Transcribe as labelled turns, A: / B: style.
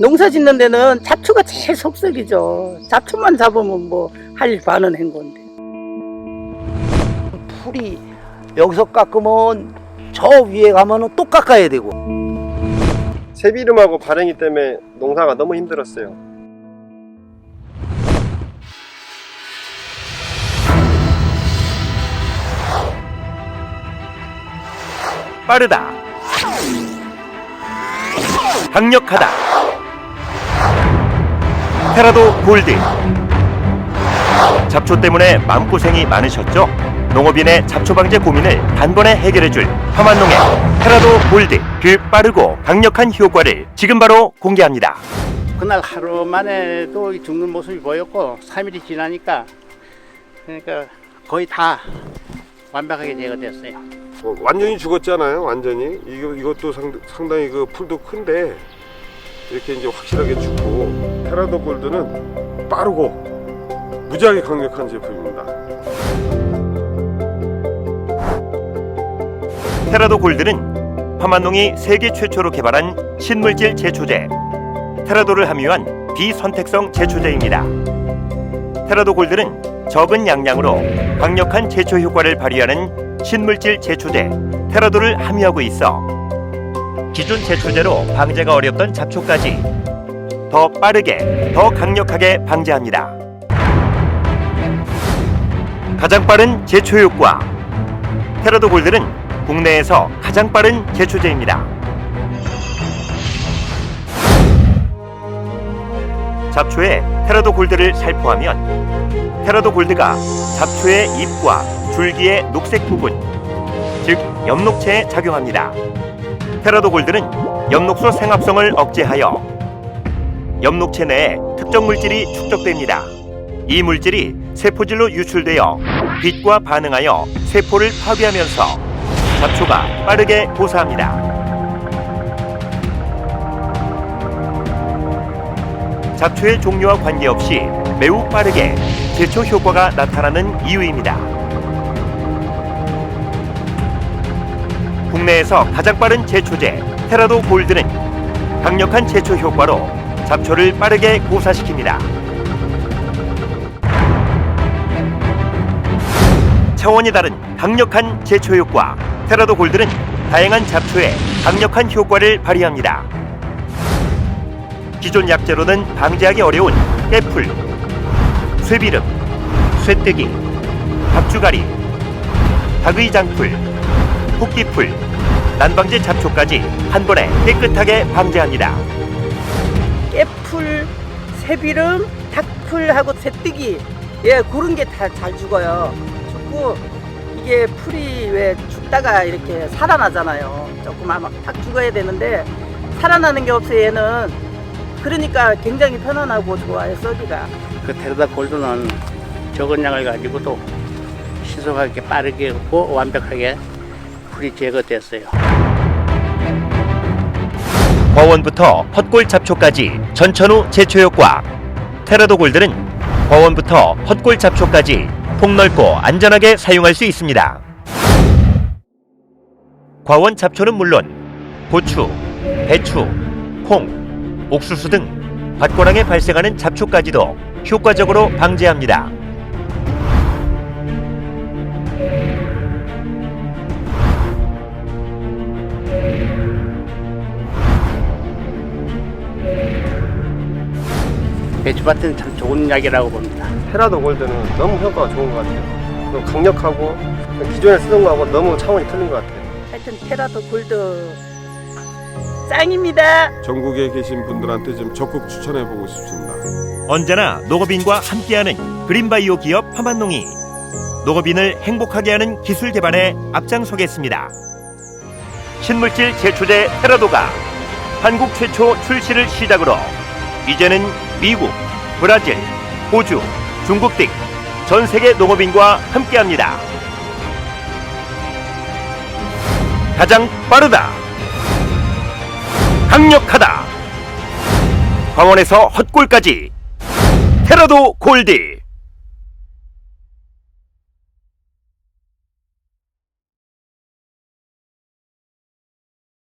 A: 농사 짓는 데는 잡초가 제일 속썩이죠. 잡초만 잡으면 뭐 할 일 반은 한 건데.
B: 풀이 여기서 깎으면 저 위에 가면은 또 깎아야 되고
C: 새비름하고 발행이 때문에 농사가 너무 힘들었어요.
D: 빠르다. 강력하다. 테라도 골드. 잡초 때문에 마음고생이 많으셨죠? 농업인의 잡초 방제 고민을 단번에 해결해줄 파만농의 테라도 골드. 그 빠르고 강력한 효과를 지금 바로 공개합니다.
E: 그날 하루 만에도 죽는 모습이 보였고 3일이 지나니까 그러니까 거의 다 완벽하게 제거됐어요.
F: 어, 완전히 죽었잖아요. 완전히 이거 이것도 상, 상당히 그 풀도 큰데 이렇게 이제 확실하게 죽고 테라도 골드는 빠르고 무지하게 강력한 제품입니다.
D: 테라도 골드는 파만농이 세계 최초로 개발한 신물질 제초제 테라도를 함유한 비선택성 제초제입니다. 테라도 골드는 적은 양량으로 강력한 제초 효과를 발휘하는 신물질 제초제 테라도를 함유하고 있어 기존 제초제로 방제가 어렵던 잡초까지 더 빠르게 더 강력하게 방제합니다. 가장 빠른 제초 효과 테라도 골드는 국내에서 가장 빠른 제초제입니다. 잡초에 테라도 골드를 살포하면 테라도 골드가 잡초의 잎과 줄기의 녹색 부분, 즉 엽록체에 작용합니다. 테라도 골드는 엽록소 생합성을 억제하여 엽록체 내에 특정 물질이 축적됩니다. 이 물질이 세포질로 유출되어 빛과 반응하여 세포를 파괴하면서 잡초가 빠르게 고사합니다. 잡초의 종류와 관계없이 매우 빠르게 제초 효과가 나타나는 이유입니다. 국내에서 가장 빠른 제초제 테라도 골드는 강력한 제초 효과로 잡초를 빠르게 고사시킵니다. 차원이 다른 강력한 제초 효과 테라도 골드는 다양한 잡초에 강력한 효과를 발휘합니다. 기존 약재로는 방제하기 어려운 깨풀, 쇠비름, 쇠뜨기, 박주가리, 닭의장풀, 토끼풀, 난방제 잡초까지 한 번에 깨끗하게 방제합니다.
A: 깨풀, 새비름, 닭풀하고 새뜨기. 예, 그런 게 다 잘 죽어요. 죽고 이게 풀이 왜 죽다가 이렇게 살아나잖아요. 조금 아마 딱 죽어야 되는데 살아나는 게 없어요, 얘는. 그러니까 굉장히 편안하고 좋아요, 썩이가.
E: 그 테르다 골드는 적은 양을 가지고도 신속하게 빠르게 고 완벽하게 풀이 제거됐어요.
D: 과원부터 헛골 잡초까지 전천후 제초 효과 테라도 골드는 과원부터 헛골 잡초까지 폭넓고 안전하게 사용할 수 있습니다. 과원 잡초는 물론 고추, 배추, 콩, 옥수수 등 밭고랑에 발생하는 잡초까지도 효과적으로 방제합니다.
E: 배추밭은 참 좋은 약이라고 봅니다.
C: 테라도 골드는 너무 효과가 좋은 것 같아요. 너무 강력하고 기존에 쓰던 거하고 너무 차원이 틀린 것 같아요.
A: 하여튼 테라도 골드 짱입니다.
F: 전국에 계신 분들한테 좀 적극 추천해 보고 싶습니다.
D: 언제나 농업인과 함께하는 그린바이오 기업 파만농이 농업인을 행복하게 하는 기술 개발에 앞장서겠습니다. 신물질 제초제 테라도가 한국 최초 출시를 시작으로 이제는 미국, 브라질, 호주, 중국 등 전 세계 농업인과 함께합니다. 가장 빠르다. 강력하다. 광원에서 헛골까지 테라도 골드